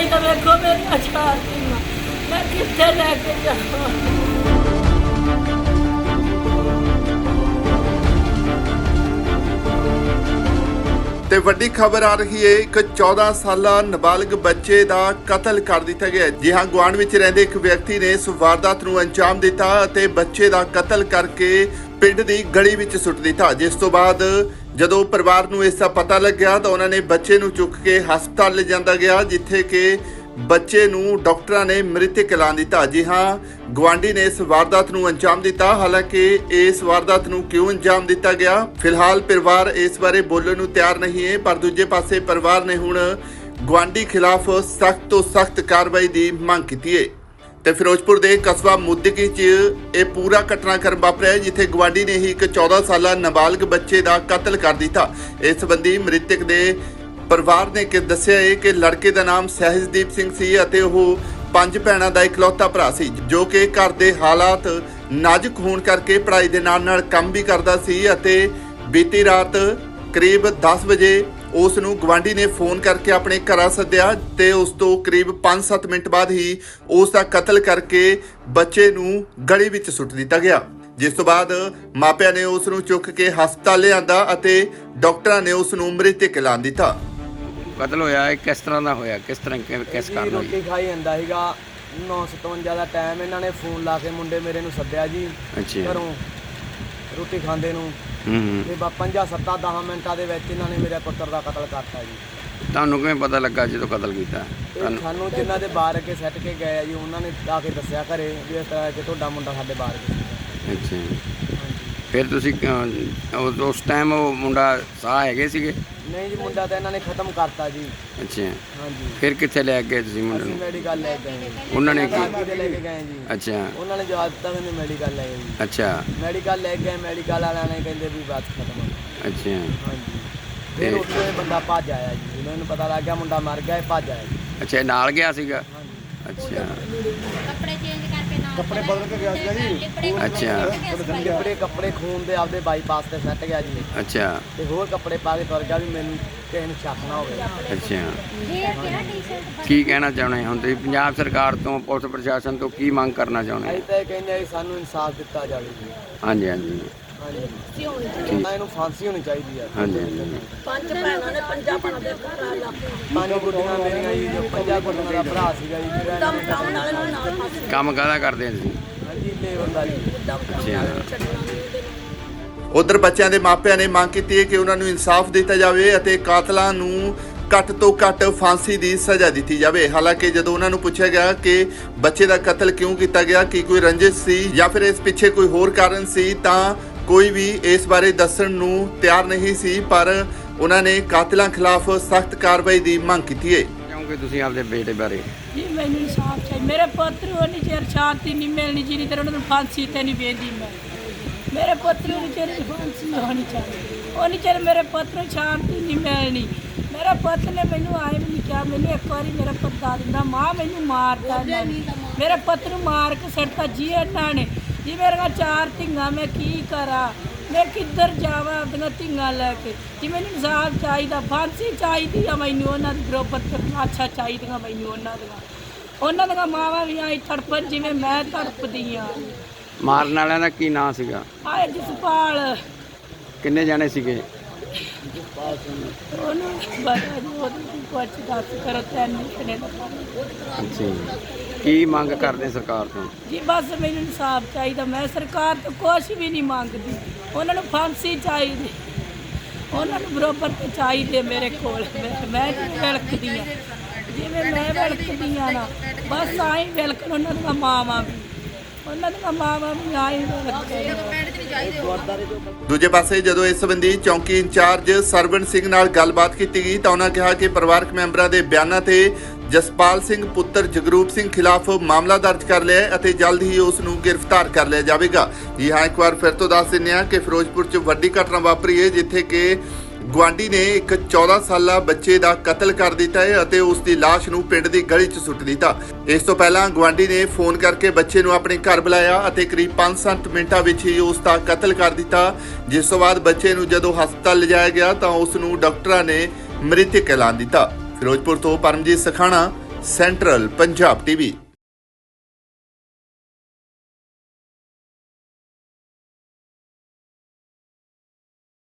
ਚਾਹੀਦਾ ਵੇਖੋ ਮੇਰੀ ਅਚਾਰ ਮੈਂ। ਕਿੱਥੇ ਲੈ ਕੇ ਜਾਵਾਂ? ਤੇ ਵੱਡੀ ਖਬਰ ਆ ਰਹੀ ਹੈ ਇੱਕ 14 ਸਾਲਾ ਨਾਬਾਲਗ ਬੱਚੇ ਦਾ ਕਤਲ ਕਰ ਦਿੱਤਾ ਗਿਆ ਹੈ। ਜੀ ਹਾਂ, ਗੁਆਂਢ ਵਿੱਚ ਰਹਿੰਦੇ ਇੱਕ ਵਿਅਕਤੀ ਨੇ ਇਸ ਵਾਰਦਾਤ ਨੂੰ ਅੰਜਾਮ ਦਿੱਤਾ ਅਤੇ ਬੱਚੇ ਦਾ ਕਤਲ ਕਰਕੇ ਪਿੰਡ ਦੀ ਗਲੀ ਵਿੱਚ ਸੁੱਟ ਦਿੱਤਾ। ਜਿਸ ਤੋਂ ਬਾਅਦ ਜਦੋਂ ਪਰਿਵਾਰ ਨੂੰ ਇਸ ਦਾ ਪਤਾ ਲੱਗਿਆ ਤਾਂ ਉਹਨਾਂ ਨੇ ਬੱਚੇ ਨੂੰ ਚੁੱਕ ਕੇ ਹਸਪਤਾਲ ਲੈ ਜਾਂਦਾ ਗਿਆ, ਜਿੱਥੇ ਕਿ ਬੱਚੇ ਨੂੰ ਡਾਕਟਰਾਂ ਨੇ ਮ੍ਰਿਤਕ ਐਲਾਨ ਦਿੱਤਾ। ਜੀ ਹਾਂ ਗਵਾਂਡੀ ਨੇ ਇਸ ਵਾਰਦਾਤ ਨੂੰ ਅੰਜਾਮ ਦਿੱਤਾ। ਹਾਲਾਂਕਿ ਇਸ ਵਾਰਦਾਤ ਨੂੰ ਕਿਉਂ ਅੰਜਾਮ ਦਿੱਤਾ ਗਿਆ? ਫਿਲਹਾਲ ਪਰਿਵਾਰ ਇਸ ਬਾਰੇ ਬੋਲਣ ਨੂੰ ਤਿਆਰ ਨਹੀਂ ਹੈ, ਪਰ ਦੂਜੇ ਪਾਸੇ ਪਰਿਵਾਰ ਨੇ ਹੁਣ ਗਵਾਂਡੀ ਖਿਲਾਫ ਸਖਤ ਤੋਂ ਸਖਤ ਕਾਰਵਾਈ ਦੀ ਮੰਗ ਕੀਤੀ ਹੈ। ਤੇ ਫਿਰੋਜ਼ਪੁਰ ਦੇ ਕਸਬਾ ਮੁੱਦਕੀ 'ਚ ਇਹ ਪੂਰਾ ਘਟਨਾਕ੍ਰਮ ਵਾਪਰਿਆ, ਜਿੱਥੇ ਗਵਾਂਡੀ ਨੇ ਹੀ ਇੱਕ 14 ਸਾਲਾ ਨਾਬਾਲਗ ਬੱਚੇ ਦਾ ਕਤਲ ਕਰ ਦਿੱਤਾ। ਇਸ ਸੰਬੰਧੀ ਮ੍ਰਿਤਕ ਦੇ ਪਰਿਵਾਰ ਨੇ ਕਿ ਦੱਸਿਆ ਹੈ ਕਿ ਲੜਕੇ ਦਾ ਨਾਮ ਸਹਿਜਦੀਪ ਸਿੰਘ ਸੀ ਅਤੇ ਉਹ ਪੰਜ ਭੈਣਾਂ ਦਾ ਇਕਲੌਤਾ ਭਰਾ ਸੀ, ਜੋ ਕਿ ਘਰ ਦੇ ਹਾਲਾਤ ਨਾਜ਼ੁਕ ਹੋਣ ਕਰਕੇ ਪੜ੍ਹਾਈ ਦੇ ਨਾਲ ਨਾਲ ਕੰਮ ਵੀ ਕਰਦਾ ਸੀ ਅਤੇ ਬੀਤੀ ਰਾਤ ਕਰੀਬ 10 ਵਜੇ ਉਸ ਨੂੰ ਗਵਾਂਢੀ ਨੇ ਫੋਨ ਕਰਕੇ ਆਪਣੇ ਘਰਾਂ ਸੱਦਿਆ ਤੇ ਉਸ ਤੋਂ ਕਰੀਬ 5-7 ਮਿੰਟ ਬਾਅਦ ਹੀ ਉਸ ਦਾ ਕਤਲ ਕਰਕੇ ਬੱਚੇ ਨੂੰ ਗਲੀ ਵਿੱਚ ਸੁੱਟ ਦਿੱਤਾ ਗਿਆ। ਜਿਸ ਤੋਂ ਬਾਅਦ ਮਾਪਿਆਂ ਨੇ ਉਸ ਨੂੰ ਚੁੱਕ ਕੇ ਹਸਪਤਾਲ ਲਿਆਂਦਾ ਅਤੇ ਡਾਕਟਰਾਂ ਨੇ ਉਸ ਨੂੰ ਮ੍ਰਿਤਕ ਐਲਾਨ ਦਿੱਤਾ। ਕਤਲ ਹੋਇਆ ਇਹ ਕਿਸ ਤਰ੍ਹਾਂ ਦਾ ਹੋਇਆ? ਕਿਸ ਤਰ੍ਹਾਂ ਕਿ- ਕਿਸ ਕਾਰਨ ਹੋਈ ਰੋਟੀ ਖਾਈ ਜਾਂਦਾ ਸੀਗਾ। 9:57 ਦਾ ਟਾਈਮ ਇਹਨਾਂ ਨੇ ਫੋਨ ਲਾ ਕੇ ਮੁੰਡੇ ਮੇਰੇ ਨੂੰ ਸੱਦਿਆ ਜੀ ਅੱਛਾ। ਘਰੋਂ ਰੋਟੀ ਖਾਂਦੇ ਨੂੰ। ਹੂੰ। ਤੇ ਬਾ 5 7 10 ਮਿੰਟਾਂ ਦੇ ਵਿੱਚ ਇਹਨਾਂ ਨੇ ਮੇਰੇ ਪੁੱਤਰ ਦਾ ਕਤਲ ਕਰਤਾ ਜੀ। ਤੁਹਾਨੂੰ ਕਿਵੇਂ ਪਤਾ ਲੱਗਾ ਜਦੋਂ ਕਤਲ ਕੀਤਾ? ਤੇ ਤੁਹਾਨੂੰ ਸਾਨੂੰ ਜਿਨ੍ਹਾਂ ਦੇ ਬਾਹਰ ਅੱਗੇ ਸੱਟ ਕੇ ਗਏ ਆ ਜੀ ਉਹਨਾਂ ਨੇ ਆ ਕੇ ਦੱਸਿਆ ਘਰੇ ਵੀ ਇਸ ਤਰ੍ਹਾਂ ਕਿ ਤੁਹਾਡਾ ਮੁੰਡਾ ਸਾਡੇ ਬਾਹਰ ਗਿਆ। ਅੱਛਾ ਫਿਰ ਤੁਸੀਂ ਅਹ, ਉਸ- ਉਸ ਟਾਈਮ ਉਹ ਮੁੰਡਾ ਸਾਹ ਹੈਗੇ ਸੀਗੇ? ਨਹੀਂ ਜੀ ਮੁੰਡਾ ਤਾਂ ਇਹਨਾਂ ਨੇ ਖਤਮ ਕਰਤਾ ਜੀ। ਅੱਛਾ। ਹਾਂਜੀ। ਫਿਰ ਕਿੱਥੇ ਲੈ ਗਏ ਤੁਸੀਂ ਮੁੰਡੇ ਅਸੀਂ ਨੂੰ? ਮੈਡੀਕਲ ਲੈ ਗਏ ਜੀ। ਉਹਨਾਂ ਨੇ ਕੀ ਦੇ ਲੈ ਕੇ ਗਏ ਜੀ। ਅੱਛਾ। ਉਹਨਾਂ ਨੇ ਜਵਾਬ ਦਿੱਤਾ ਮੈਨੂੰ ਮੈਡੀਕਲ ਲੈ ਗਏ ਜੀ ਅੱਛਾ। ਮੈਡੀਕਲ ਲੈ ਗਏ ਮੈਡੀਕਲ ਵਾਲਿਆਂ ਨੇ ਕਹਿੰਦੇ ਵੀ ਬਾਤ ਖਤਮ ਹੋ ਅੱਛਾ। ਹਾਂਜੀ। ਫਿਰ ਉੱਥੋਂ ਬੰਦਾ ਭੱਜ ਆਇਆ ਜੀ। ਜਦੋਂ ਇਹਨੂੰ ਪਤਾ ਲੱਗ ਗਿਆ ਮੁੰਡਾ ਮਰ ਗਿਆ ਇਹ ਭੱਜ ਆਇਆ ਜੀ। ਅੱਛਾ ਇਹ ਨਾਲ ਗਿਆ ਸੀਗਾ? ਹਾਂਜੀ। ਅੱਛਾ। ਕੱਪੜੇ ਚੇਂਜ ਕੱਪੜੇ ਬਦਲ ਕੇ ਗਿਆ ਸੀਗਾ ਜੀ। ਅੱਛਾ। ਕੱਪੜੇ ਕੱਪੜੇ ਖੂਨ ਦੇ ਆਪਦੇ ਬਾਈਪਾਸ ਤੇ ਸੱਟ ਗਿਆ ਜੀ। ਅੱਛਾ। ਤੇ ਹੋਰ ਕੱਪੜੇ ਪਾ ਕੇ ਤੁਰ ਗਿਆ ਵੀ ਮੈਨੂੰ ਕਿਸੇ ਨੂੰ ਸ਼ੱਕ ਨਾ ਹੋਵੇ। ਅੱਛਾ। ਕੀ ਕਹਿਣਾ ਚਾਹੁੰਦੇ ਹੁਣ ਤੁਸੀਂ ਪੰਜਾਬ ਸਰਕਾਰ ਤੋਂ ਪੁਲਿਸ ਪ੍ਰਸ਼ਾਸਨ ਤੋਂ ਕੀ ਮੰਗ ਕਰਨਾ ਚਾਹੁੰਦੇ ਅਸੀਂ ਤਾਂ ਇਹ ਕਹਿੰਦੇ ਆ ਸਾਨੂੰ ਇਨਸਾਫ ਦਿੱਤਾ ਜਾਵੇ ਜੀ। ਹਾਂਜੀ ਹਾਂਜੀ। ਨਾ ਇਹਨੂੰ ਫਾਂਸੀ ਹੋਣੀ ਚਾਹੀਦੀ ਆ। ਹਾਂਜੀ ਹਾਂਜੀ। ਪੰਜ ਭੈਣਾਂ ਨੇ ਪੰਜਾਂ ਭੈਣਾਂ ਦੇ ਘਰ ਆ ਲਾ ਪੰਜ ਗੁੱਡੀਆਂ ਮੇਰੀਆਂ ਜੀ ਜੋ ਪੰਜਾਂ ਗੁੱਡੀਆਂ ਦਾ ਭਰਾ ਸੀਗਾ ਜੀ ਜਿਹੜਾ ਇਹਨਾਂ ਨੇ ਕੰਮ ਵਾਲੇ ਨੂੰ ਨਾਲ ਫਾਸੀ ਕੰਮ ਕਾਹਦਾ ਕਰਦੇ ਆ ਤੁਸੀਂ? ਹਾਂਜੀ ਲੇਬਰ ਦਾ ਜੀ। ਅੱਛਾ। ਉਧਰ ਬੱਚਿਆਂ ਦੇ ਮਾਪਿਆਂ ਨੇ ਮੰਗ ਕੀਤੀ ਹੈ ਕਿ ਉਹਨਾਂ ਨੂੰ ਇਨਸਾਫ ਦਿੱਤਾ ਜਾਵੇ ਅਤੇ ਕਾਤਲਾਂ ਨੂੰ ਘੱਟ ਤੋਂ ਘੱਟ ਫਾਂਸੀ ਦੀ ਸਜ਼ਾ ਦਿੱਤੀ ਜਾਵੇ। ਹਾਲਾਂਕਿ ਜਦੋਂ ਉਹਨਾਂ ਨੂੰ ਪੁੱਛਿਆ ਗਿਆ ਕਿ ਬੱਚੇ ਦਾ ਕਤਲ ਕਿਉਂ ਕੀਤਾ ਗਿਆ ਕੀ ਕੋਈ ਰੰਜਿਸ਼ ਸੀ ਜਾਂ ਫਿਰ ਇਸ ਪਿੱਛੇ ਕੋਈ ਹੋਰ ਕਾਰਨ ਸੀ ਤਾਂ ਕੋਈ ਵੀ ਇਸ ਬਾਰੇ ਦੱਸਣ ਨੂੰ ਤਿਆਰ ਨਹੀਂ ਸੀ ਪਰ ਉਹਨਾਂ ਨੇ ਕਾਤਲਾਂ ਖਿਲਾਫ ਸਖਤ ਕਾਰਵਾਈ ਦੀ ਮੰਗ ਕੀਤੀ ਹੈ। ਕਿਉਂਕਿ ਤੁਸੀਂ ਆਪਦੇ ਬੇਟੇ ਬਾਰੇ? ਜੀ ਮੈਨੂੰ ਇਨਸਾਫ ਚਾਹੀਦਾ। ਮੇਰੇ ਪੁੱਤਰ ਨੂੰ ਨਹੀਂ ਚਿਰ ਸ਼ਾਂਤੀ ਨਹੀਂ ਮਿਲਣੀ ਜਿੰਨੀ ਦੇਰ ਉਹਨਾਂ ਨੂੰ ਫਾਂਸੀ ਤੇ ਨਹੀਂ ਵੇਦੀ ਮੈਂ। ਮੇਰੇ ਪੁੱਤਰ ਨੂੰ ਚਿਰ ਫਾਂਸੀ ਹੋਣੀ ਚਾਹੀਦੀ। ਉਹਨੀ ਚਿਰ ਮੇਰੇ ਪੁੱਤਰ ਨੂੰ ਸ਼ਾਂਤੀ ਨਹੀਂ ਮਿਲਣੀ। ਮੇਰੇ ਪੁੱਤ ਨੇ ਮੈਨੂੰ ਆਏ ਵੀ ਨਹੀਂ ਕਿਹਾ ਮੈਨੂੰ ਇੱਕ ਵਾਰੀ ਮੇਰਾ ਪੁੱਤ ਦੱਸ ਦਿੰਦਾ। ਮਾਂ ਮੈਨੂੰ ਮਾਰਦਾ। ਮੇਰੇ ਪੁੱਤ ਨੂੰ ਮਾਰ ਕੇ ਸੜਤਾ ਜੀ ਇਹਨਾਂ ਨੇ। ਜੀ ਮੇਰੇ ਕੋਲ ਚਾਰ ਧੀਆਂ ਮੈਂ ਕੀ ਕਰਾਂ? ਮੈਂ ਕਿੱਧਰ ਜਾਵਾਂ ਆਪਣੀਆਂ ਧੀਆਂ ਲੈ ਕੇ? ਜੀ ਮੈਨੂੰ ਇਨਸਾਫ ਚਾਹੀਦਾ ਫਾਂਸੀ ਚਾਹੀਦੀ ਆ ਮੈਨੂੰ ਉਹਨਾਂ ਦੀ ਬਰੋਬਰ ਅੱਛਾ ਚਾਹੀਦੀਆਂ ਮੈਨੂੰ ਉਹਨਾਂ ਦੀਆਂ। ਉਹਨਾਂ ਦੀਆਂ ਮਾਵਾਂ ਵੀ ਆਈ ਤੜਪਣ ਜਿਵੇਂ ਮੈਂ ਤੜਪਦੀ ਆ। ਮਾਰਨ ਵਾਲਿਆਂ ਦਾ ਕੀ ਨਾਂ ਸੀਗਾ? ਆਏ ਜਸਪਾਲ। ਕਿੰਨੇ ਜਾਣੇ ਸੀਗੇ? ਉਹਨੂੰ ਜੀ ਉਹਨੂੰ ਕੁਛ ਦੱਸ ਕਰੋ ਤੈਨੂੰ ਕਿਨੇ ਦਾ। ਅੱਛਾ ਜੀ। ਕੀ ਮੰਗ ਕਰਦੇ ਸਰਕਾਰ ਤੋਂ? ਜੀ ਬਸ ਮੈਨੂੰ ਇਨਸਾਫ ਚਾਹੀਦਾ। ਮੈਂ ਸਰਕਾਰ ਤੋਂ ਕੁਛ ਵੀ ਨਹੀਂ ਮੰਗਦੀ। ਉਹਨਾਂ ਨੂੰ ਫਾਂਸੀ ਚਾਹੀਦੀ। ਉਹਨਾਂ ਨੂੰ ਬਰੋਬਰ ਤੇ ਚਾਹੀਦੇ ਮੇਰੇ ਕੋਲ। ਮੈਂ- ਮੈਂ ਵਿਲਕਦੀ ਆ ਜਿਵੇਂ ਮੈਂ ਵਿਲਕਦੀ ਆ ਨਾ ਬਸ ਆਈ ਵਿਲਕਣ ਉਹਨਾਂ ਦੀਆਂ ਮਾਵਾਂ ਵੀ। ਉਹਨਾਂ ਦੀਆਂ ਮਾਵਾਂ ਵੀ ਆਈ ਵਿਲਕਣ ਦੂਜੇ ਪਾਸੇ ਜਦੋਂ ਇਸ ਸੰਬੰਧੀ ਚੌਂਕੀ ਇੰਚਾਰਜ ਸਰਵਣ ਸਿੰਘ ਨਾਲ ਗੱਲਬਾਤ ਕੀਤੀ ਗਈ ਤਾਂ ਉਹਨਾਂ ਕਿਹਾ ਕਿ ਪਰਿਵਾਰਕ ਮੈਂਬਰਾਂ ਦੇ ਬਿਆਨਾਂ ਤੇ ਜਸਪਾਲ ਸਿੰਘ ਪੁੱਤਰ ਜਗਰੂਪ ਸਿੰਘ ਖਿਲਾਫ ਮਾਮਲਾ ਦਰਜ ਕਰ ਲਿਆ ਹੈ ਅਤੇ ਜਲਦ ਹੀ ਉਸ ਨੂੰ ਗ੍ਰਿਫਤਾਰ ਕਰ ਲਿਆ ਜਾਵੇਗਾ। ਜੀ ਹਾਂ, ਇੱਕ ਵਾਰ ਫਿਰ ਤੋਂ ਦੱਸ ਦਿੰਦੇ ਹਾਂ ਕਿ ਫਿਰੋਜ਼ਪੁਰ 'ਚ ਵੱਡੀ ਘਟਨਾ ਵਾਪਰੀ ਹੈ, ਜਿੱਥੇ ਕਿ ਗੁਆਂਢੀ ਨੇ ਇੱਕ 14 ਸਾਲਾ ਬੱਚੇ ਦਾ ਕਤਲ ਕਰ ਦਿੱਤਾ ਹੈ ਅਤੇ ਉਸ ਦੀ ਲਾਸ਼ ਨੂੰ ਪਿੰਡ ਦੀ ਗਲੀ 'ਚ ਸੁੱਟ ਦਿੱਤਾ। ਇਸ ਤੋਂ ਪਹਿਲਾਂ ਗੁਆਂਢੀ ਨੇ ਫੋਨ ਕਰਕੇ ਬੱਚੇ ਨੂੰ ਆਪਣੇ ਘਰ ਬੁਲਾਇਆ ਅਤੇ ਕਰੀਬ 5-7 ਮਿੰਟਾਂ ਵਿੱਚ ਹੀ ਉਸ ਦਾ ਕਤਲ ਕਰ ਦਿੱਤਾ। ਜਿਸ ਤੋਂ ਬਾਅਦ ਬੱਚੇ ਨੂੰ ਜਦੋਂ ਹਸਪਤਾਲ ਲਿਜਾਇਆ ਗਿਆ ਤਾਂ ਉਸ ਨੂੰ ਡਾਕਟਰਾਂ ਨੇ ਮ੍ਰਿਤਕ ਐਲਾਨ ਦਿੱਤਾ। ਫਿਰੋਜ਼ਪੁਰ ਤੋਂ ਪਰਮਜੀਤ ਸਖਾਣਾ ਸੈਂਟਰਲ ਪੰਜਾਬ ਟੀਵੀ